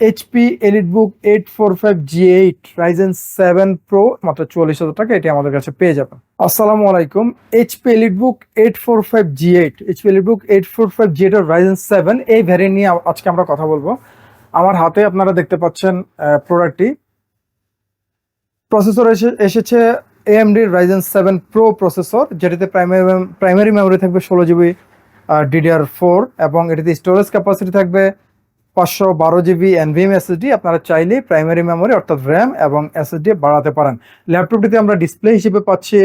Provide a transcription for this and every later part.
HP EliteBook eight four five G eight Ryzen seven pro মাত্র চুয়াল্লিশ হাজার টাকা, এটি আমাদের কাছে পেয়ে যাবেন। আসসালামু আলাইকুম HP EliteBook eight four five G eight HP EliteBook eight four five G eight Ryzen seven এই ভ্যারিয়েন্ট নিয়ে আজকে আমরা কথা বলব। আমার হাতে আপনারা দেখতে পাচ্ছেন প্রোডাক্টটি প্রসেসর এসে এসেছে AMD Ryzen seven pro processor যেটিতে প্রাইমারি প্রাইমারি মেমোরি থাকবে ষোলো জিবি ডিডিআর ফোর এবং এটিতে স্টোরেজ ক্যাপাসিটি থাকবে পাঁচশো বারো জিবি এনভিএম এসএসডি আপনারা চাইলে প্রাইমারি মেমোরি অর্থাৎ র্যাম এবং এসএসডি বাড়াতে পারেন। ল্যাপটপটিতে আমরা ডিসপ্লে হিসেবে পাচ্ছি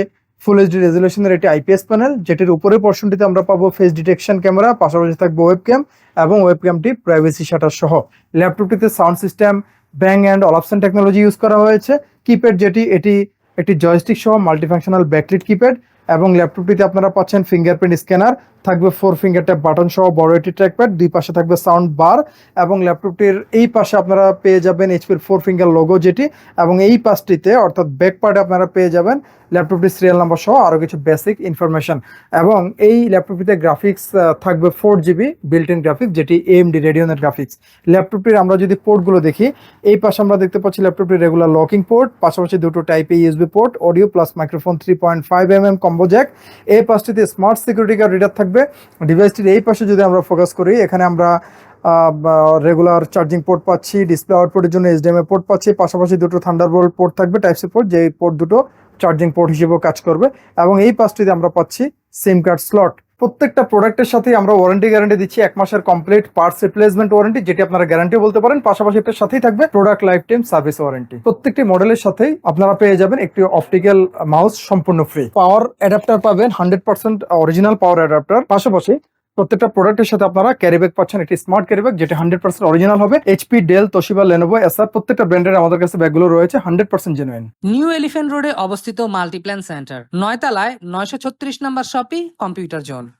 ফুল এইচডি রেজলিউশনের একটি আইপিএস প্যানেল যেটির উপরে পোর্শনটিতে আমরা পাবো ফেস ডিটেকশন ক্যামেরা পাশাপাশি থাকবে ওয়েব ক্যাম এবং ওয়েব ক্যামটি প্রাইভেসি শাটার সহ ল্যাপটপটিতে sound system Bang and Olufsen technology use করা হয়েছে। কিপ্যাড যেটি, এটি একটি জয়স্টিক সহ মাল্টিফাংশনাল ব্যাকলিট কিপ্যাড এবং ল্যাপটপটিতে আপনারা পাচ্ছেন ফিঙ্গারপ্রিন্ট স্ক্যানার থাকবে ফোর ফিঙ্গার ট্যাপ বাটন সহ বড় একটি ট্র্যাকপ্যাড দুই পাশে থাকবে সাউন্ড বার এবং ল্যাপটপটির এই পাশে আপনারা পেয়ে যাবেন এইচপির ফোর ফিঙ্গার লোগো যেটি এবং এই পাশটিতে অর্থাৎ ব্যাক পার্টে আপনারা পেয়ে যাবেন ল্যাপটপটির সিরিয়াল নাম্বার সহ আরও কিছু বেসিক ইনফরমেশন এবং এই ল্যাপটপটিতে গ্রাফিক্স থাকবে four GB built in graphics যেটি এএমডি রেডিওনের গ্রাফিক্স ল্যাপটপটির আমরা যদি পোর্টগুলো দেখি, এই পাশে আমরা দেখতে পাচ্ছি ল্যাপটপটির রেগুলার লকিং পোর্ট পাশাপাশি দুটো type USB port audio plus microphone three point five M M combo jack এই পাশটিতে স্মার্ট সিকিউরিটি কার্ড রিডার থাকবে। ডিভাইসটির এই পাশে যদি আমরা ফোকাস করি, এখানে আমরা রেগুলার চার্জিং পোর্ট পাচ্ছি ডিসপ্লে আউটপুটের জন্য এইচডিএমআই পোর্ট পাচ্ছি, পাশাপাশি দুটো থান্ডারবোল্ট পোর্ট থাকবে টাইপ সি পোর্ট যে পোর্ট দুটো চার্জিং পোর্ট হিসেবেও কাজ করবে। এবং এই পাশটিতে আমরা পাচ্ছি সিম কার্ড স্লট প্রত্যেকটা প্রোডাক্টের সাথে আমরা ওয়ারেন্টি গ্যারান্টি দিচ্ছি। এক মাসের কমপ্লিট পার্টস রিপ্লেসমেন্ট ওয়ারেন্টি যেটি আপনারা গ্যারান্টি বলতে পারেন। পাশাপাশি এটার সাথেই থাকবে product lifetime service warranty প্রত্যেকটি মডেলের সাথেই আপনারা পেয়ে যাবেন একটি অপটিক্যাল মাউস সম্পূর্ণ ফ্রি পাওয়ার অ্যাডাপ্টার পাবেন hundred percent original power adapter পাশাপাশি প্রত্যেকটা প্রোডাক্টের সাথে আপনারা ক্যারিব্যাগ পাচ্ছেন একটি স্মার্ট ক্যারিব্যাগ যেটা হান্ড্রেড পার্সেন্ট অরিজিনাল হবে HP Dell Toshiba Lenovo Acer প্রত্যেকটা ব্র্যান্ডের আমাদের কাছে ব্যাগগুলো রয়েছে hundred percent genuine new elephant রোডে অবস্থিত মাল্টিপ্ল্যান সেন্টার নয়তলায় নয়শো ছত্রিশ নম্বর শপি কম্পিউটার জোন